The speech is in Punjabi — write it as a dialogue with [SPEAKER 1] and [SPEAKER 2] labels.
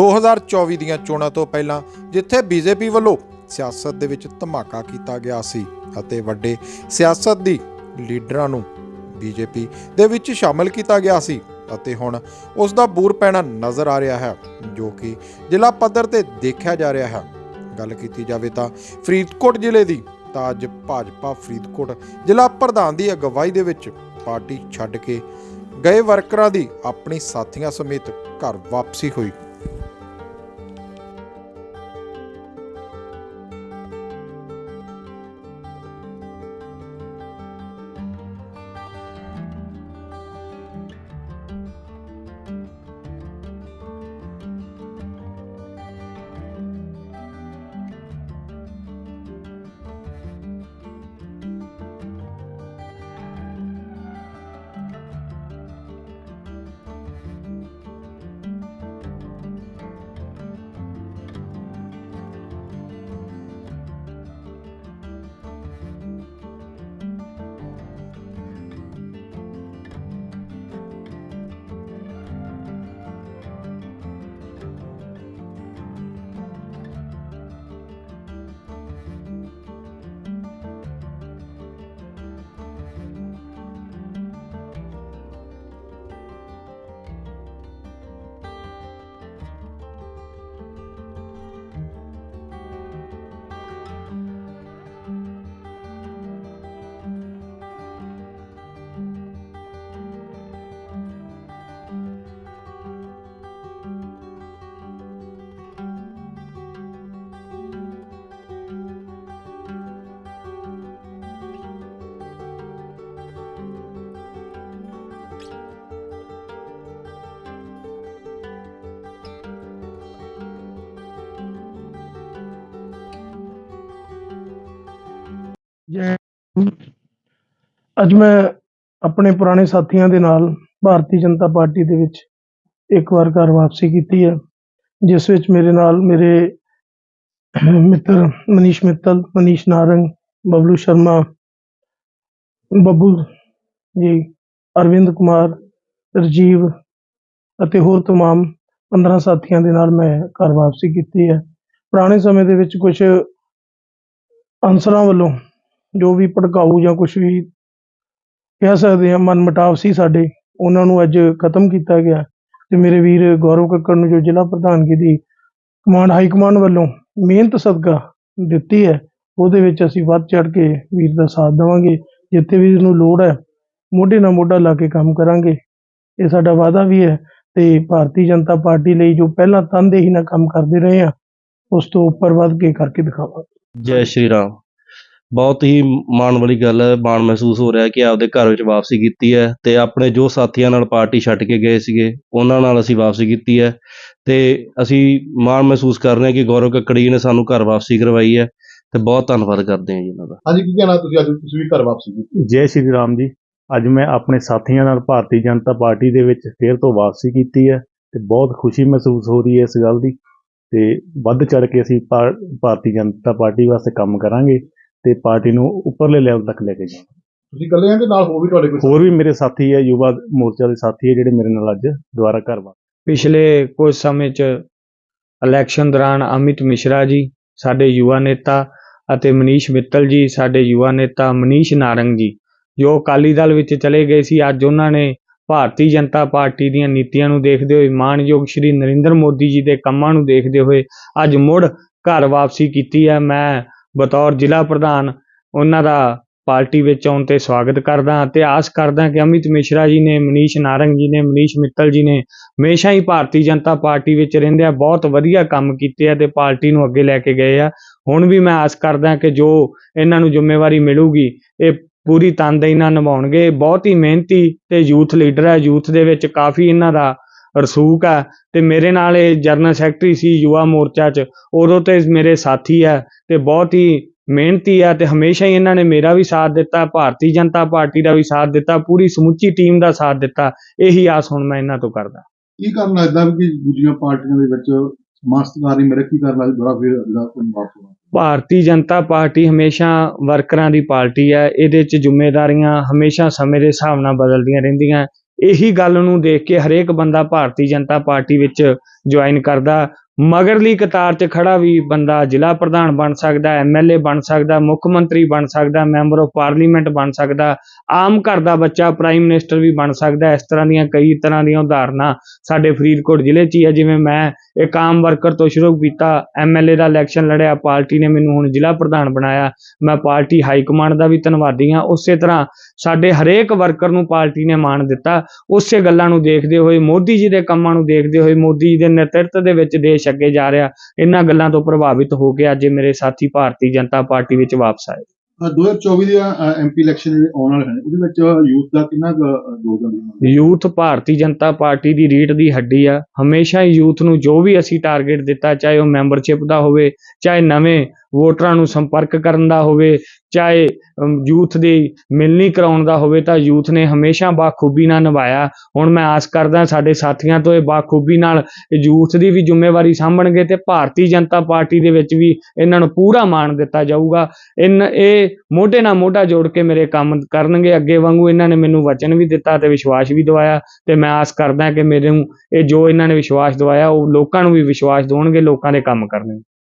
[SPEAKER 1] 2024 ਦੀਆਂ ਚੋਣਾਂ ਤੋਂ ਪਹਿਲਾਂ ਜਿੱਥੇ ਬੀਜੇਪੀ ਵੱਲੋਂ ਸਿਆਸਤ ਦੇ ਵਿੱਚ ਧਮਾਕਾ ਕੀਤਾ ਗਿਆ ਸੀ ਅਤੇ ਵੱਡੇ ਸਿਆਸਤ ਦੀ ਲੀਡਰਾਂ ਨੂੰ ਬੀਜੇਪੀ ਦੇ ਵਿੱਚ ਸ਼ਾਮਲ ਕੀਤਾ ਗਿਆ ਸੀ ਅਤੇ ਹੁਣ ਉਸ ਦਾ ਬੂਰ ਪੈਣਾ ਨਜ਼ਰ ਆ ਰਿਹਾ ਹੈ, ਜੋ ਕਿ ਜ਼ਿਲ੍ਹਾ ਪੱਧਰ ਤੇ ਦੇਖਿਆ ਜਾ ਰਿਹਾ ਹੈ। ਗੱਲ ਕੀਤੀ ਜਾਵੇ ਤਾਂ ਫਰੀਦਕੋਟ ਜ਼ਿਲ੍ਹੇ ਦੀ ਤਾਂ ਅੱਜ ਭਾਜਪਾ ਫਰੀਦਕੋਟ ਜ਼ਿਲ੍ਹਾ ਪ੍ਰਧਾਨ ਦੀ ਅਗਵਾਈ ਦੇ ਵਿੱਚ ਪਾਰਟੀ ਛੱਡ ਕੇ ਗਏ ਵਰਕਰਾਂ ਦੀ ਆਪਣੀ ਸਾਥੀਆਂ ਸਮੇਤ ਘਰ ਵਾਪਸੀ ਹੋਈ।
[SPEAKER 2] ਜੈ ਅੱਜ ਮੈਂ ਆਪਣੇ ਪੁਰਾਣੇ ਸਾਥੀਆਂ ਦੇ ਨਾਲ ਭਾਰਤੀ ਜਨਤਾ ਪਾਰਟੀ ਦੇ ਵਿੱਚ ਇੱਕ ਵਾਰ ਘਰ ਵਾਪਸੀ ਕੀਤੀ ਹੈ ਜਿਸ ਵਿੱਚ ਮੇਰੇ ਨਾਲ ਮੇਰੇ ਮਿੱਤਰ ਮਨੀਸ਼ ਮਿੱਤਲ ਮਨੀਸ਼ ਨਾਰੰਗ ਬਬਲੂ ਸ਼ਰਮਾ ਬੱਬੂ ਜੀ ਅਰਵਿੰਦ ਕੁਮਾਰ ਰਜੀਵ ਅਤੇ ਹੋਰ तमाम 15 ਸਾਥੀਆਂ ਦੇ ਨਾਲ ਮੈਂ ਘਰ ਵਾਪਸੀ ਕੀਤੀ ਹੈ ਪੁਰਾਣੇ ਸਮੇਂ ਦੇ ਵਿੱਚ ਕੁਝ ਅਨਸਰਾਂ ਵੱਲੋਂ ਜੋ ਵੀ ਭੜਕਾਊ ਜਾਂ ਕੁਝ ਵੀ ਕਹਿ ਸਕਦੇ ਹਾਂ ਮਨਮਟਾਵ ਸੀ ਸਾਡੇ, ਉਹਨਾਂ ਨੂੰ ਅੱਜ ਖਤਮ ਕੀਤਾ ਗਿਆ। ਤੇ ਮੇਰੇ ਵੀਰ ਗੌਰਵ ਕੱਕੜ ਨੂੰ ਜੋ ਜ਼ਿਲ੍ਹਾ ਪ੍ਰਧਾਨਗੀ ਦੀ ਕਮਾਂਡ, ਹਾਈ ਕਮਾਂਡ ਵੱਲੋਂ ਮਿਹਨਤ ਸਦਕਾ ਦਿੱਤੀ ਹੈ, ਉਹਦੇ ਵਿੱਚ ਅਸੀਂ ਵੱਧ ਚੜ ਕੇ ਵੀਰ ਦਾ ਸਾਥ ਦੇਵਾਂਗੇ। ਜਿੱਥੇ ਵੀ ਇਹਨੂੰ ਲੋੜ ਹੈ, ਮੋਢੇ ਨਾਲ ਮੋਢਾ ਲਾ ਕੇ ਕੰਮ ਕਰਾਂਗੇ। ਇਹ ਸਾਡਾ ਵਾਅਦਾ ਵੀ ਹੈ ਤੇ ਭਾਰਤੀ ਜਨਤਾ ਪਾਰਟੀ ਲਈ ਜੋ ਪਹਿਲਾਂ ਤਨਦੇਹੀ ਨਾਲ ਕੰਮ ਕਰਦੇ ਰਹੇ ਆ, ਉਸ ਤੋਂ ਉੱਪਰ ਵੱਧ ਕੇ ਕਰਕੇ ਦਿਖਾਵਾਂਗੇ।
[SPEAKER 3] ਜੈ ਸ਼੍ਰੀ ਰਾਮ। ਬਹੁਤ ਹੀ ਮਾਣ ਵਾਲੀ ਗੱਲ ਹੈ ਮਾਣ ਮਹਿਸੂਸ ਹੋ ਰਿਹਾ ਕਿ ਆਪਦੇ ਘਰ ਵਿੱਚ ਵਾਪਸੀ ਕੀਤੀ ਹੈ ਤੇ ਆਪਣੇ ਜੋ ਸਾਥੀਆਂ ਨਾਲ ਪਾਰਟੀ ਛੱਡ ਕੇ ਗਏ ਸੀਗੇ ਉਹਨਾਂ ਨਾਲ ਅਸੀਂ ਵਾਪਸੀ ਕੀਤੀ ਹੈ ਤੇ ਅਸੀਂ ਮਾਣ ਮਹਿਸੂਸ ਕਰ ਰਹੇ ਹਾਂ ਕਿ ਗੌਰਵ ਕੱਕੜੀ ਨੇ ਸਾਨੂੰ ਘਰ ਵਾਪਸੀ ਕਰਵਾਈ ਹੈ ਤੇ ਬਹੁਤ ਧੰਨਵਾਦ ਕਰਦੇ ਹਾਂ ਜੀ ਉਹਨਾਂ ਦਾ।
[SPEAKER 4] ਹਾਂਜੀ ਕੀ ਕਹਿਣਾ ਤੁਸੀਂ? ਅੱਜ ਤੁਸੀਂ ਵੀ ਘਰ ਵਾਪਸੀ ਕੀਤੀ।
[SPEAKER 5] ਜੈ ਸ਼੍ਰੀ ਰਾਮ ਜੀ। ਅੱਜ ਮੈਂ ਆਪਣੇ ਸਾਥੀਆਂ ਨਾਲ ਭਾਰਤੀ ਜਨਤਾ ਪਾਰਟੀ ਦੇ ਵਿੱਚ ਫੇਰ ਤੋਂ ਵਾਪਸੀ ਕੀਤੀ ਹੈ ਤੇ ਬਹੁਤ ਖੁਸ਼ੀ ਮਹਿਸੂਸ ਹੋ ਰਹੀ ਹੈ ਇਸ ਗੱਲ ਦੀ ਤੇ ਵੱਧ ਚੜ ਕੇ ਅਸੀਂ ਭਾਰਤੀ ਜਨਤਾ ਪਾਰਟੀ ਵਾਸਤੇ ਕੰਮ ਕਰਾਂਗੇ। ਤੇ ਪਾਰਟੀ ਨੂੰ ਉੱਪਰਲੇ ਲੈਵਲ ਤੱਕ ਲੈ ਕੇ ਜਾਵਾਂਗੇ
[SPEAKER 4] ਤੁਸੀਂ ਇਕੱਲੇ ਆਂ ਕਿ ਨਾਲ ਹੋਰ ਵੀ ਤੁਹਾਡੇ ਕੋਈ
[SPEAKER 5] ਹੋਰ ਵੀ ਮੇਰੇ ਸਾਥੀ ਹੈ ਯੁਵਾ ਮੋਰਚਾ ਦੇ ਸਾਥੀ ਹੈ ਜਿਹੜੇ ਮੇਰੇ ਨਾਲ ਅੱਜ ਦੁਬਾਰਾ ਘਰ ਵਾਪਸ
[SPEAKER 6] ਪਿਛਲੇ ਕੁਝ ਸਮੇਂ 'ਚ ਇਲੈਕਸ਼ਨ ਦੌਰਾਨ ਅਮਿਤ ਮਿਸ਼ਰਾ ਜੀ ਸਾਡੇ ਯੁਵਾ ਨੇਤਾ ਅਤੇ ਮਨੀਸ਼ ਮਿੱਤਲ ਜੀ ਸਾਡੇ ਯੁਵਾ ਨੇਤਾ ਮਨੀਸ਼ ਨਾਰੰਗ ਜੀ ਜੋ ਅਕਾਲੀ ਦਲ ਵਿੱਚ ਚਲੇ ਗਏ ਸੀ ਅੱਜ ਉਹਨਾਂ ਨੇ ਭਾਰਤੀ ਜਨਤਾ ਪਾਰਟੀ ਦੀਆਂ ਨੀਤੀਆਂ ਨੂੰ ਦੇਖਦੇ ਹੋਏ ਮਾਣਯੋਗ ਸ਼੍ਰੀ ਨਰਿੰਦਰ ਮੋਦੀ ਜੀ ਦੇ ਕੰਮਾਂ ਨੂੰ ਦੇਖਦੇ ਹੋਏ ਅੱਜ ਮੁੜ ਘਰ ਵਾਪਸੀ ਕੀਤੀ ਹੈ। ਮੈਂ ਬਤੌਰ ਜ਼ਿਲ੍ਹਾ ਪ੍ਰਧਾਨ ਉਹਨਾਂ ਦਾ ਪਾਰਟੀ ਵਿੱਚ ਆਉਣ ਤੇ ਸਵਾਗਤ ਕਰਦਾ ਹਾਂ ਤੇ ਆਸ ਕਰਦਾ ਕਿ ਅਮਿਤ ਮਿਸ਼ਰਾ ਜੀ ਨੇ, ਮਨੀਸ਼ ਨਾਰੰਗ ਜੀ ਨੇ, ਮਨੀਸ਼ ਮਿੱਤਲ ਜੀ ਨੇ ਹਮੇਸ਼ਾ ਹੀ ਭਾਰਤੀ ਜਨਤਾ ਪਾਰਟੀ ਵਿੱਚ ਰਹਿੰਦੇ ਆ, ਬਹੁਤ ਵਧੀਆ ਕੰਮ ਕੀਤੇ ਆ ਤੇ ਪਾਰਟੀ ਨੂੰ ਅੱਗੇ ਲੈ ਕੇ ਗਏ ਆ। ਹੁਣ ਵੀ ਮੈਂ ਆਸ ਕਰਦਾ ਕਿ ਜੋ ਇਹਨਾਂ ਨੂੰ ਜ਼ਿੰਮੇਵਾਰੀ ਮਿਲੂਗੀ, ਇਹ ਪੂਰੀ ਤਨਦੇਹੀ ਨਾਲ ਨਿਭਾਉਣਗੇ। ਬਹੁਤ ਹੀ ਮਿਹਨਤੀ ਤੇ ਯੂਥ ਲੀਡਰ ਹੈ ਯੂਥ ਦੇ ਵਿੱਚ ਕਾਫੀ ਇਹਨਾਂ ਦਾ ਰਸੂਖ ਹੈ ਤੇ ਮੇਰੇ ਨਾਲ ਇਹ ਜਰਨਲ ਸੈਕਟਰੀ ਸੀ ਯੁਵਾ ਮੋਰਚਾ 'ਚ। ਉਦੋਂ ਤੇ ਮੇਰੇ ਸਾਥੀ ਹੈ ਤੇ ਬਹੁਤ ਹੀ ਮਿਹਨਤੀ ਹੈ ਤੇ ਹਮੇਸ਼ਾ ਹੀ ਇਹਨਾਂ ਨੇ ਮੇਰਾ ਵੀ ਸਾਥ ਦਿੱਤਾ ਭਾਰਤੀ ਜਨਤਾ ਪਾਰਟੀ ਦਾ ਵੀ ਸਾਥ ਦਿੱਤਾ ਪੂਰੀ ਸਮੁੱਚੀ ਟੀਮ ਦਾ ਸਾਥ ਦਿੱਤਾ। ਇਹੀ ਆਸ ਹੁਣ ਮੈਂ ਇਹਨਾਂ ਤੋਂ ਕਰਦਾ।
[SPEAKER 4] ਕੀ ਕਾਰਨ ਲੱਗਦਾ ਵੀ ਕਿ ਦੂਜੀਆਂ ਪਾਰਟੀਆਂ ਦੇ ਵਿੱਚ ਮਾਸਟਰਕਾਰੀ ਮੇਰੇ ਕੀ ਕਰਨ ਲੱਗ ਦੁਬਾਰਾ ਫਿਰ ਅਗਲਾ ਕੋਈ ਵਾਪਸ ਹੋਣਾ?
[SPEAKER 6] ਭਾਰਤੀ ਜਨਤਾ ਪਾਰਟੀ ਹਮੇਸ਼ਾ ਵਰਕਰਾਂ ਦੀ ਪਾਰਟੀ ਹੈ ਇਹਦੇ 'ਚ ਜ਼ਿੰਮੇਵਾਰੀਆਂ ਹਮੇਸ਼ਾ ਸਮੇਂ ਦੇ ਹਿਸਾਬ ਨਾਲ ਬਦਲਦੀਆਂ ਰਹਿੰਦੀਆਂ। ਇਹੀ ਗੱਲ ਨੂੰ ਦੇਖ ਕੇ ਹਰੇਕ ਬੰਦਾ ਭਾਰਤੀ ਜਨਤਾ ਪਾਰਟੀ ਵਿੱਚ ਜੁਆਇਨ ਕਰਦਾ ਮਗਰਲੀ ਕਤਾਰ 'ਚ ਖੜਾ ਵੀ ਬੰਦਾ ਜ਼ਿਲ੍ਹਾ ਪ੍ਰਧਾਨ ਬਣ ਸਕਦਾ ਐਮਐਲਏ ਬਣ ਸਕਦਾ, ਮੁੱਖ ਮੰਤਰੀ ਬਣ ਸਕਦਾ, ਮੈਂਬਰ ਆਫ ਪਾਰਲੀਮੈਂਟ ਬਣ ਸਕਦਾ, ਆਮ ਘਰ ਦਾ ਬੱਚਾ, ਪ੍ਰਾਈਮ ਮਿਨਿਸਟਰ ਵੀ ਬਣ ਸਕਦਾ, ਇਸ ਤਰ੍ਹਾਂ ਦੀਆਂ ਕਈ ਤਰ੍ਹਾਂ ਦੀਆਂ ਉਦਾਹਰਨਾਂ ਸਾਡੇ ਫਰੀਦਕੋਟ ਜ਼ਿਲ੍ਹੇ 'ਚ ਹੀ ਹੈ ਜਿਵੇਂ ਮੈਂ ਇੱਕ ਆਮ ਵਰਕਰ ਤੋਂ ਸ਼ੁਰੂ ਕੀਤਾ ਐਮਐਲਏ ਦਾ ਇਲੈਕਸ਼ਨ ਲੜਿਆ, ਪਾਰਟੀ ਨੇ ਮੈਨੂੰ ਹੁਣ ਜ਼ਿਲ੍ਹਾ ਪ੍ਰਧਾਨ ਬਣਾਇਆ, ਮੈਂ ਪਾਰਟੀ ਹਾਈ ਕਮਾਂਡ ਦਾ ਵੀ ਧੰਨਵਾਦੀ ਹਾਂ, ਉਸੇ ਤਰ੍ਹਾਂ ਸਾਡੇ ਹਰੇਕ ਵਰਕਰ ਨੂੰ ਪਾਰਟੀ ਨੇ ਮਾਣ ਦਿੱਤਾ, ਉਸੇ ਗੱਲਾਂ ਨੂੰ ਦੇਖਦੇ ਹੋਏ ਮੋਦੀ ਜੀ ਦੇ ਕੰਮਾਂ ਨੂੰ ਦੇਖਦੇ ਹੋਏ, ਮੋਦੀ ਜੀ ਦੇ ਨੇਤਰਤਵ ਦੇ ਵਿੱਚ ਦੇਸ਼ ਅੱਗੇ ਜਾ ਰਿਹਾ। ਇਹਨਾਂ ਗੱਲਾਂ ਤੋਂ ਪ੍ਰਭਾਵਿਤ ਹੋ ਕੇ ਅੱਜ ਇਹ ਮੇਰੇ ਸਾਥੀ ਭਾਰਤੀ ਜਨਤਾ ਪਾਰਟੀ ਵਿੱਚ ਵਾਪਸ ਆਏ।
[SPEAKER 4] ਅ, 2024 ਦੇ ਐਮਪੀ ਇਲੈਕਸ਼ਨ ਆਉਣ ਵਾਲੇ ਹਨ ਉਹਦੇ ਵਿੱਚ ਯੂਥ ਦਾ ਕਿੰਨਾ ਯੋਗਦਾਨ ਹੈ
[SPEAKER 6] ਯੂਥ ਭਾਰਤੀ ਜਨਤਾ ਪਾਰਟੀ ਦੀ ਰੀੜ ਦੀ ਹੱਡੀ ਆ। ਹਮੇਸ਼ਾ ਯੂਥ ਨੂੰ ਜੋ ਵੀ ਅਸੀਂ ਟਾਰਗੇਟ ਦਿੱਤਾ ਚਾਹੇ ਉਹ ਮੈਂਬਰਸ਼ਿਪ ਦਾ ਹੋਵੇ ਚਾਹੇ ਨਵੇਂ ਵੋਟਰਾਂ ਨੂੰ ਸੰਪਰਕ ਕਰਨ ਦਾ ਹੋਵੇ, ਚਾਹੇ ਯੂਥ ਦੀ ਮਿਲਣੀ ਕਰਾਉਣ ਦਾ ਹੋਵੇ ਤਾਂ ਯੂਥ ਨੇ ਹਮੇਸ਼ਾ ਬਾਖੂਬੀ ਨਾਲ ਨਿਭਾਇਆ। ਹੁਣ ਮੈਂ ਆਸ ਕਰਦਾ ਸਾਡੇ ਸਾਥੀਆਂ ਤੋਂ ਇਹ ਬਾਖੂਬੀ ਨਾਲ ਯੂਥ ਦੀ ਵੀ ਜ਼ਿੰਮੇਵਾਰੀ ਸਾਂਭਣਗੇ ਤੇ ਭਾਰਤੀ ਜਨਤਾ ਪਾਰਟੀ ਦੇ ਵਿੱਚ ਵੀ ਇਹਨਾਂ ਨੂੰ ਪੂਰਾ ਮਾਣ ਦਿੱਤਾ ਜਾਊਗਾ। ਇਨ, ਇਹ ਮੋਢੇ ਨਾਲ ਮੋਢਾ ਜੋੜ ਕੇ ਮੇਰੇ ਕੰਮ ਕਰਨਗੇ। ਅੱਗੇ ਵਾਂਗੂ ਇਹਨਾਂ ਨੇ ਮੈਨੂੰ ਵਚਨ ਵੀ ਦਿੱਤਾ ਤੇ ਵਿਸ਼ਵਾਸ ਵੀ ਦਿਵਾਇਆ ਤੇ ਮੈਂ ਆਸ ਕਰਦਾ ਕਿ ਮੇਰੇ ਨੂੰ ਇਹ ਜੋ ਇਹਨਾਂ ਨੇ ਵਿਸ਼ਵਾਸ ਦਿਵਾਇਆ, ਉਹ ਲੋਕਾਂ ਨੂੰ ਵੀ ਵਿਸ਼ਵਾਸ ਦਿਵਾਉਣਗੇ, ਲੋਕਾਂ ਦੇ ਕੰਮ ਕਰਨਗੇ।